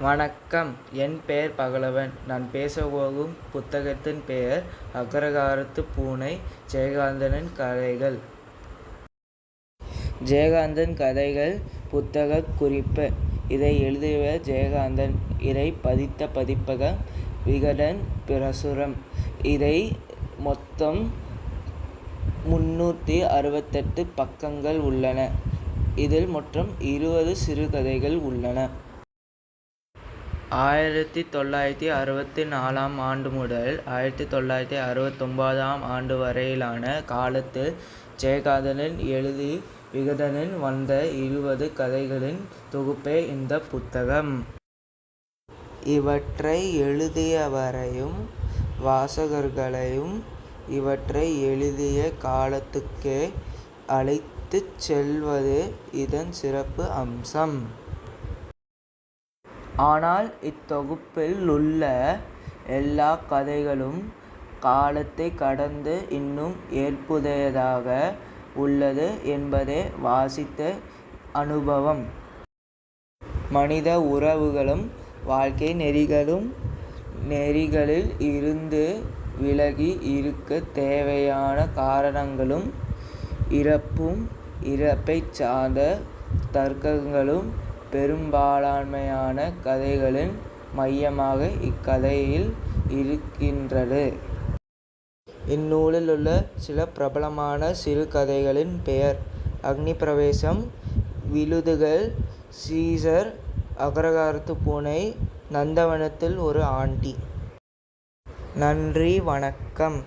வணக்கம். என் பெயர் பகலவன். நான் பேசப்போகும் புத்தகத்தின் பெயர் அக்ரகாரத்து பூனை ஜெயகாந்தனின் கதைகள். ஜெயகாந்தன் கதைகள் புத்தகக் குறிப்பு. இதை எழுதியவர் ஜெயகாந்தன். இதை பதித்த பதிப்பகம் விகடன் பிரசுரம். இதை மொத்தம் முன்னூற்றி அறுபத்தெட்டு பக்கங்கள் உள்ளன. இதில் மொத்தம் இருபது சிறுகதைகள் உள்ளன. ஆயிரத்தி தொள்ளாயிரத்தி அறுபத்தி நாலாம் ஆண்டு முதல் ஆயிரத்தி தொள்ளாயிரத்தி அறுபத்தொம்போதாம் ஆண்டு வரையிலான காலத்தில் ஜெயகாந்தன் எழுதி விகடனில் வந்த இருபது கதைகளின் தொகுப்பே இந்த புத்தகம். இவற்றை எழுதியவரையும் வாசகர்களையும் இவற்றை எழுதிய காலத்துக்கே அழைத்துச் செல்வது இதன் சிறப்பு அம்சம். ஆனால் இத்தொகுப்பில் உள்ள எல்லா கதைகளும் காலத்தை கடந்து இன்னும் ஏற்புடையதாக உள்ளது என்பதே வாசித்த அனுபவம். மனித உறவுகளும் வாழ்க்கை நெறிகளும் நெறிகளில் இருந்து விலகி இருக்க தேவையான காரணங்களும் இறப்பும் இறப்பைச் சார்ந்த தர்க்கங்களும் பெரும்பாலான்மையான கதைகளின் மையமாக இக்கதையில் இருக்கின்றது. இந்நூலில் உள்ள சில பிரபலமான சிறுகதைகளின் பெயர் அக்னி பிரவேசம் விழுதுகள் சீசர் அகரகாரத்து பூனை நந்தவனத்தில் ஒரு ஆண்டி. நன்றி வணக்கம்.